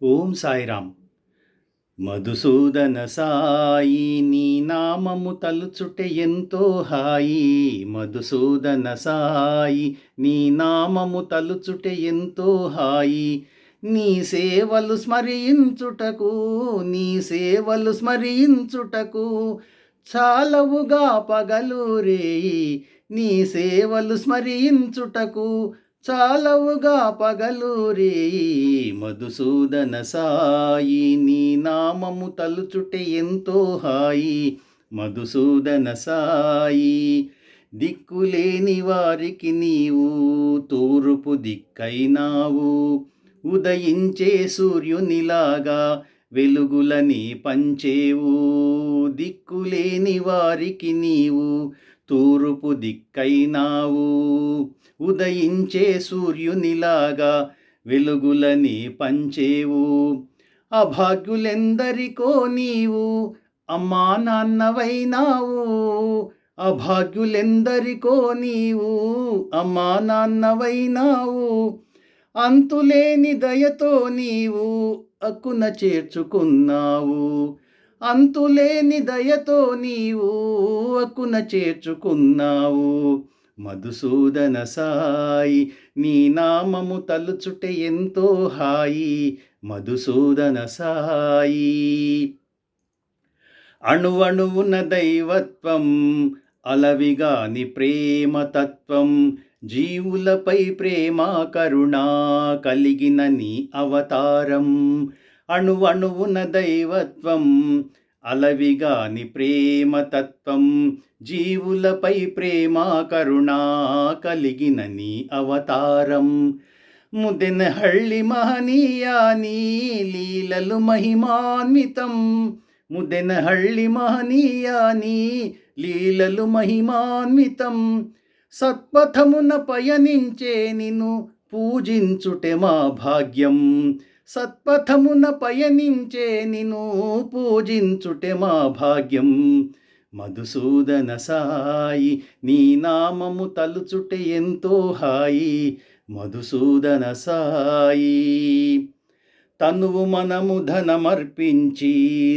ఓం సాయిరామ్. మధుసూదన సాయి నీ నామము తలుచుటే ఎంతో హాయి. మధుసూదన సాయి నీ నామము తలుచుటే ఎంతో హాయి. నీ సేవలు స్మరించుటకు నీ సేవలు స్మరించుటకు చాలవుగా పగలు నీ సేవలు స్మరించుటకు చాలవుగా పగలూరే మధుసూదన సాయి నీ నామము తలుచుటే ఎంతో హాయి. మధుసూదన సాయి దిక్కులేని వారికి నీవు తూర్పు దిక్కైనావు. ఉదయించే సూర్యునిలాగా వెలుగులని పంచేవు. దిక్కులేని వారికి నీవు తూర్పు దిక్కైనావు. ఉదయించే సూర్యునిలాగా వెలుగులని పంచేవు. అభాగ్యులెందరికో నీవు? అమ్మా నాన్నవైనావు. అభాగ్యులెందరికో నీవు? అమ్మా నాన్నవైనావు. అంతులేని దయతో నీవు అక్కున చేర్చుకున్నావు. అంతులేని దయతో నీవు అకున చేర్చుకున్నావు. మధుసూదన సాయి నీ నామము తలుచుటే ఎంతో హాయి. మధుసూదన సాయి. అణువణువున దైవత్వం అలవిగాని ప్రేమతత్వం జీవులపై ప్రేమ కరుణ కలిగిన నీ అవతారం. అణువణువున దైవత్వం అలవిగాని ప్రేమతత్వం జీవులపై ప్రేమ కరుణా కలిగిన నీ అవతారం. ముదెన హళ్ళి మహనీయా నీ లీలలు మహిమాన్వితం. ముదెన హళ్ళి మహనీయా నీ లీలలు మహిమాన్వితం. సత్పథమున పయనించే నిన్ను పూజించుటే మా భాగ్యం. సత్పథమున పయనించే నిను పూజించుటే మా భాగ్యం. మధుసూదన సాయి నీ నామము తలుచుటే ఎంతో హాయి. మధుసూదన సాయి తనువు మనము ధనమర్పించి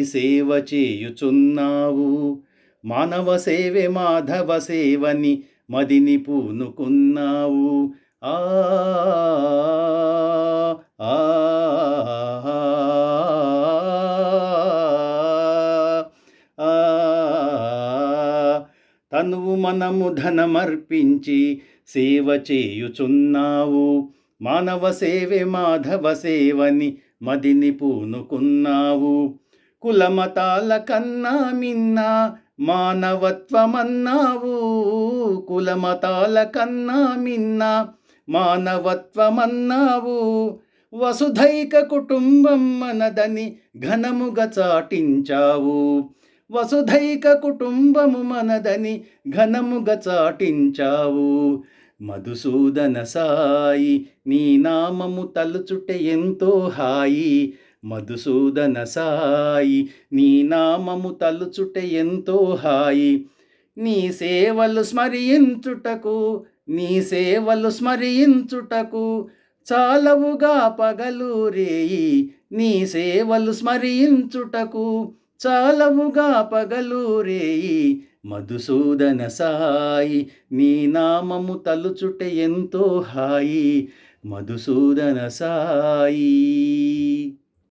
సేవ చేయుచున్నావు. మానవ సేవే మాధవ సేవని మదిని పూనుకున్నావు. ఆ ఆ. తనువు మనము ధనమర్పించి సేవ చేయుచున్నావు. మానవ సేవే మాధవ సేవని మదిని పూనుకున్నావు. కులమతాల కన్నా మిన్న మానవత్వమన్నావు. కులమతాల కన్నా మిన్న మానవత్వమన్నావు. వసుధైక కుటుంబం మనదని ఘనముగా చాటించావు. వసుధైక కుటుంబము మనదని ఘనముగా చాటించావు. మధుసూదన సాయి నీ నామము తలుచుటే ఎంతో హాయి. మధుసూదన సాయి నీ నామము తలుచుట ఎంతో హాయి. నీ సేవలు స్మరించుటకు నీ సేవలు స్మరించుటకు చాలవుగా పగలు రేయి నీ సేవలు స్మరించుటకు చాలముగా పగలూరేయి మధుసూదన సాయి నీ నామము తలుచుట ఎంతో హాయి మధుసూదన సాయి.